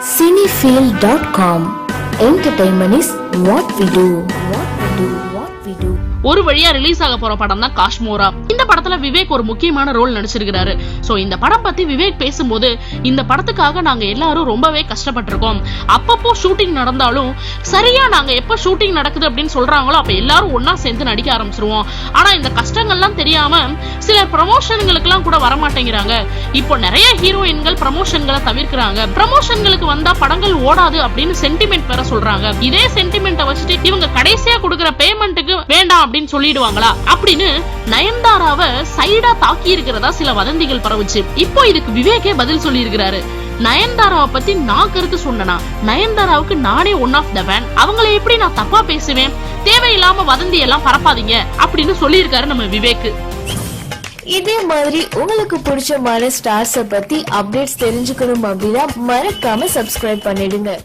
Cinefield.com Entertainment is what we do. ஒரு வழியா release ஆக போற படம் தான் காஷ்மோரா. இந்த படத்துல விவேக் ஒரு முக்கியமான ரோல் நடிச்சிருக்கிறாரு. சோ இந்த படம் பத்தி விவேக் பேசும்போது இந்த படத்துக்காக நாங்க எல்லாரும் ரொம்பவே கஷ்டப்பட்டிருக்கோம். அப்பப்போ ஷூட்டிங் நடந்தாலும் சரியா நாங்க எப்ப ஷூட்டிங் நடக்குது அப்படின்னு சொல்றாங்களோ அப்ப எல்லாரும் ஒன்னா சேர்ந்து நடிக்க ஆரம்பிச்சிருவோம். ஆனா இந்த கஷ்டங்கள்லாம் தெரியாம சில ப்ரமோஷன்களுக்கெல்லாம் கூட வரமாட்டேங்கிறாங்க. இப்போ நிறைய ஹீரோயின்கள் ப்ரமோஷன்களை தவிர்க்கிறாங்க. ப்ரமோஷன்களுக்கு வந்தா படங்கள் ஓடாது அப்படின்னு சென்டிமெண்ட் வேற சொல்றாங்க. இதே சென்டிமெண்ட் பேமெண்ட்டை வச்சுட்டு இவங்க கடைசியா கொடுக்குற பேமெண்ட்டுக்கு வேண்டாம் அப்படின்னு சொல்லிடுவாங்களா? அப்படின்னு நயன்தாராவை சைடா தாக்கி இருக்கிறதா சில வதந்திகள் பரவுச்சு. இப்போ இதுக்கு விவேக்கே பதில் சொல்லி இருக்கிறாரு நயன்தாராவை பத்தி நான் கருத்து சொன்னனா? நயன்தாராவுக்கு நானே ஒன் ஆஃப் த வேன் அவங்கள எப்படி நான் தப்பா பேசுவேன்? தேவையில்லாம வதந்தி எல்லாம் பரப்பாதீங்க அப்படின்னு சொல்லியிருக்காரு நம்ம விவேக். இதே மாதிரி உங்களுக்கு பிடிச்சமான ஸ்டார்ஸ பத்தி அப்டேட்ஸ் தெரிஞ்சுக்கணும் அப்படின்னா மறக்காம சப்ஸ்கிரைப் பண்ணிடுங்க.